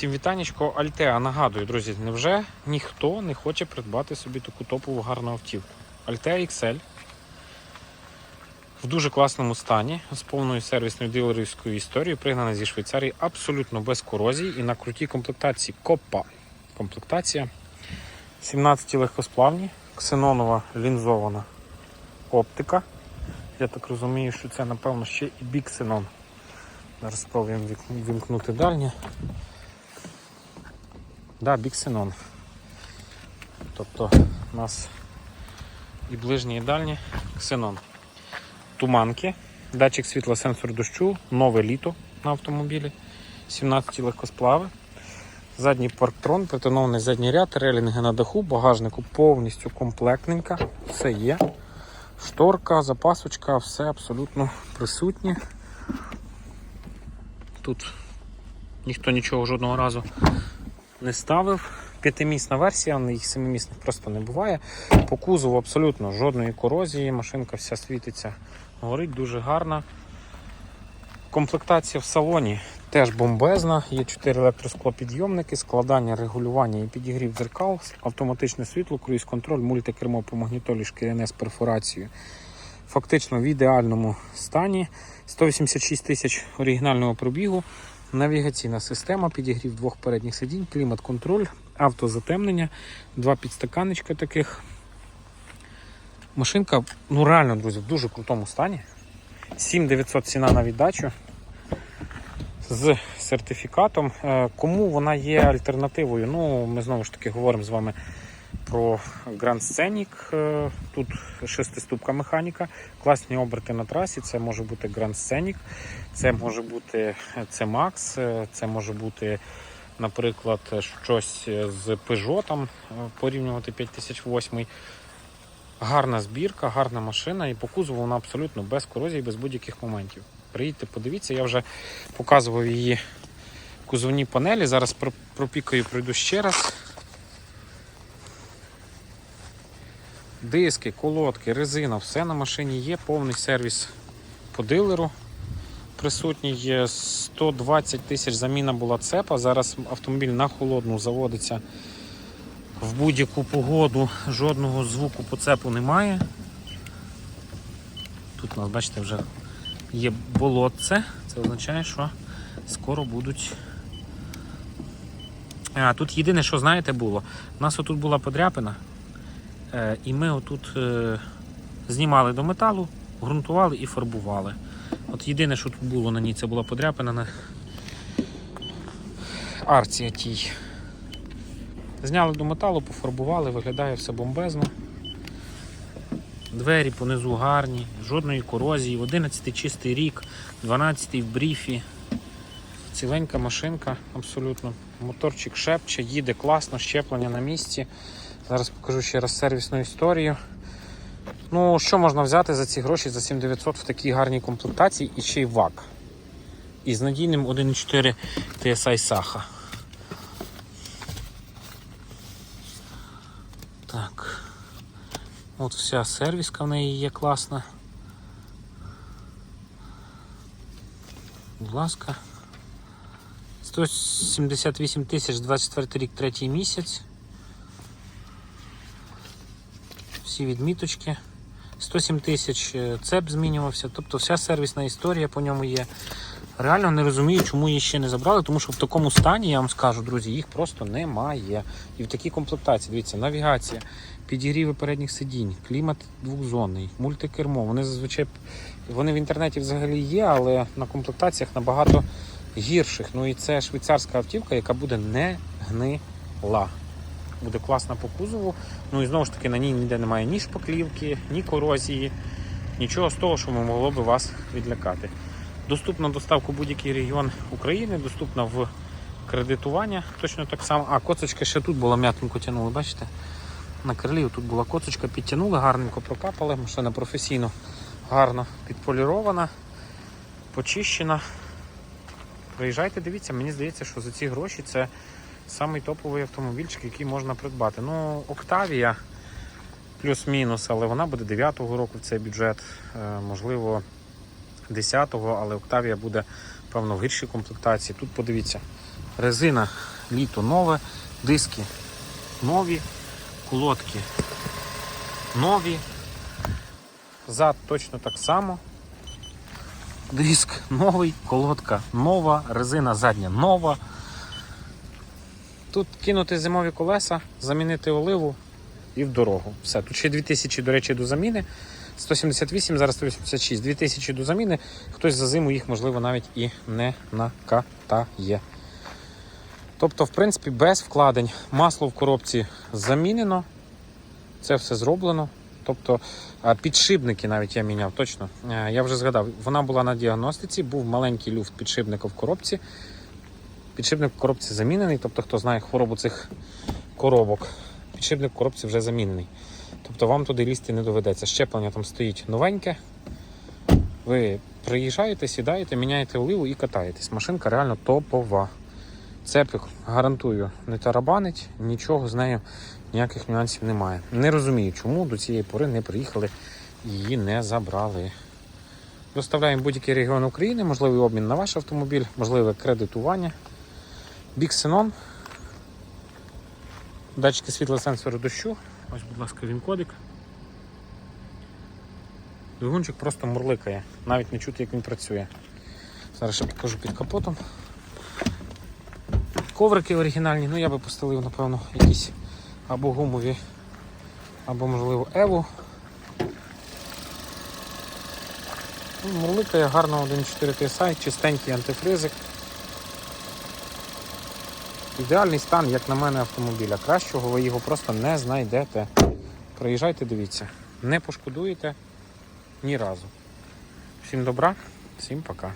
Всім вітанечко, Альтеа. Нагадую, друзі, невже ніхто не хоче придбати собі таку топову гарну автівку? Альтеа XL в дуже класному стані, з повною сервісною дилерівською історією, пригнана зі Швейцарії абсолютно без корозії і на крутій комплектації Копа. Комплектація 17 легкосплавні, ксенонова лінзована оптика. Я так розумію, що це, напевно, ще і біксенон. Зараз спробуємо вімкнути дальнє. Да, біксенон. Тобто у нас і ближнє, і дальнє ксенон. Туманки, датчик світла, сенсор дощу, нове літо на автомобілі, 17 легкосплави. Задній парктрон, притонований задній ряд, релінги на даху, багажнику повністю комплектненька. Все є. Шторка, запасочка, все абсолютно присутнє. Тут ніхто нічого жодного разу не ставив. П'ятимісна версія, їх семимісних просто не буває. По кузову абсолютно жодної корозії, машинка вся світиться, горить дуже гарна. Комплектація в салоні теж бомбезна. Є 4 електросклопідйомники, складання, регулювання і підігрів дзеркал, автоматичне світло, круїз-контроль, мультикермо по магнітолі шкіряне з перфорацією. Фактично в ідеальному стані. 186 тисяч оригінального пробігу. Навігаційна система, підігрів двох передніх сидінь, клімат-контроль, автозатемнення, два підстаканечка таких. Машинка, ну реально, друзі, в дуже крутому стані. 7900 ціна на віддачу з сертифікатом. Е, Кому вона є альтернативою? Ну, ми знову ж таки говоримо з вами про Grand Scenic. Е, Тут шестиступка механіка, класні оберти на трасі. Це може бути Grand Scenic, це може бути C-Max, е, це може бути, наприклад, щось з Peugeot, там, е, порівнювати 5008. Гарна збірка, гарна машина, і по кузову вона абсолютно без корозії, без будь-яких моментів. Приїдьте, подивіться, я вже показував її кузовні панелі. Зараз пропікаю, пройду ще раз. Диски, колодки, резина, все на машині є, повний сервіс по дилеру. Присутній є 120 тисяч заміна була цепа. Зараз автомобіль на холодну заводиться в будь-яку погоду, жодного звуку по цепу немає. Тут у нас, бачите, вже є болотце. Це означає, що скоро будуть. А, тут єдине, що знаєте, було. У нас отут була подряпина, і ми отут е, знімали до металу, ґрунтували і фарбували. От єдине, що тут було на ній, це була подряпина на арці тій. Зняли до металу, пофарбували, виглядає все бомбезно. Двері понизу гарні, жодної корозії, 11 чистий рік, 12 в бріфі. Ціленька машинка абсолютно. Моторчик шепче, їде класно, щеплення на місці. Зараз покажу ще раз сервісну історію. Ну, що можна взяти за ці гроші за 7900 в такій гарній комплектації і ще й ВАК. І з надійним 1.4 TSI Саха. Так. От вся сервіска в неї є класна. Будь ласка. 178 тисяч 24 рік, третій місяць. Всі відміточки. 107 тисяч е, цеп змінювався, тобто вся сервісна історія по ньому є. Реально не розумію, чому її ще не забрали, тому що в такому стані, я вам скажу, друзі, їх просто немає. І в такій комплектації, дивіться, навігація, підігріви передніх сидінь, клімат двохзонний, мультикермо. Вони зазвичай вони в інтернеті взагалі є, але на комплектаціях набагато гірших. Ну і це швейцарська автівка, яка буде не гнила. Буде класна по кузову. Ну і знову ж таки на ній ніде немає ні шпаклівки, ні корозії, нічого з того, що могло би вас відлякати. Доступна доставка в будь-який регіон України, доступна в кредитування точно так само. А, коцочка ще тут була м'ятенько тягнули, бачите? На крилі тут була коцочка, підтягнули, гарненько прокапали, машина професійно гарно підполірована, почищена. Приїжджайте, дивіться, мені здається, що за ці гроші це самий топовий автомобільчик, який можна придбати. Ну, Октавія плюс-мінус, але вона буде 9-го року в цей бюджет, е, можливо, 10-го, але Октавія буде, певно, в гіршій комплектації. Тут подивіться, резина літо нове, диски нові, колодки нові. Зад точно так само. Диск новий, колодка нова, резина задня нова. Тут кинути зимові колеса, замінити оливу і в дорогу. Все. Тут ще 2000, до речі, до заміни. 178, зараз 186. 2000 до заміни. Хтось за зиму їх, можливо, навіть і не накатає. Тобто, в принципі, без вкладень. Масло в коробці замінено. Це все зроблено. Тобто підшипники навіть я міняв, точно. Е, Я вже згадав, вона була на діагностиці, був маленький люфт підшипника в коробці. Підшипник в коробці замінений, тобто, хто знає хворобу цих коробок, підшипник в коробці вже замінений. Тобто вам туди лізти не доведеться. Щеплення там стоїть новеньке. Ви приїжджаєте, сідаєте, міняєте оливу і катаєтесь. Машинка реально топова. Цепик, гарантую, не тарабанить, нічого з нею, ніяких нюансів немає. Не розумію, чому до цієї пори не приїхали і її не забрали. Доставляємо будь-який регіон України, можливий обмін на ваш автомобіль, можливе кредитування. Біксенон. Датчики світлосенсору дощу. Ось, будь ласка, він кодик. Двигунчик просто мурликає, навіть не чути, як він працює. Зараз ще покажу під капотом. Коврики оригінальні, ну я би постелив, напевно, якісь або гумові, або, можливо, Еву. Ну, Мурликає гарно 1.4 TSI, чистенький антифризик. Ідеальний стан, як на мене, автомобіля. Кращого ви його просто не знайдете. Приїжджайте, дивіться. Не пошкодуєте ні разу. Всім добра, всім пока.